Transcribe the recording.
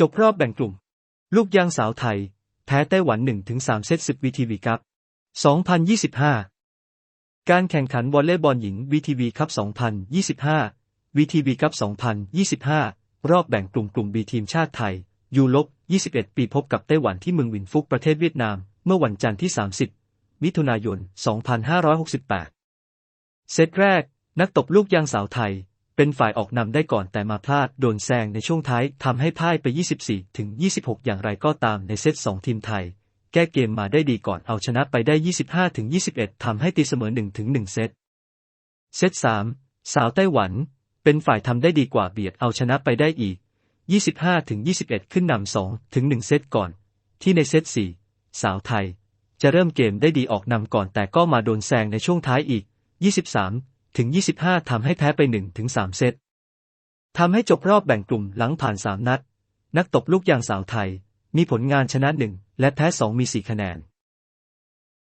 จบรอบแบ่งกลุ่ม ลูกยางสาวไทย แพ้ไต้หวัน 1-3 เซต10 VTV ครับ2025 การแข่งขันวอลเลย์บอลหญิง VTV ครับ2025 VTV ครับ2025 รอบแบ่งกลุ่มกลุ่ม B ทีมชาติไทยยูลบ21 ปีพบกับไต้หวันที่เมืองวินฟุกประเทศเวียดนาม เมื่อวันจันทร์ที่ 30 มิถุนายน 2568 เซตแรก นักตบลูกยางสาวไทย เป็นฝ่ายออกนำได้ก่อนแต่มาพลาดโดนแซงในช่วงท้ายทำให้พ่ายไป 24 ถึง 26 อย่างไรก็ตามในเซต 2 ทีมไทย แก้เกมมาได้ดีก่อนเอาชนะไปได้ 25 ถึง 21 ทำให้ตีเสมอ 1 ถึง 1 เซต เซต 3 สาวไต้หวัน เป็นฝ่ายทำได้ดีกว่าเบียดเอาชนะไปได้อีก 25 ถึง 21 ขึ้นนำ 2 ถึง 1 เซตก่อน ที่ในเซต 4 สาวไทย จะเริ่มเกมได้ดีออกนำก่อนแต่ก็มาโดนแซงในช่วงท้ายอีก 23 ถึง 25 ทำให้แพ้ไป1ถึง3เซตทำให้จบรอบแบ่งกลุ่มหลังผ่าน 3 นัด นักตบลูกยางสาวไทย มีผลงานชนะ 1 และแพ้ 2 มี 4 คะแนน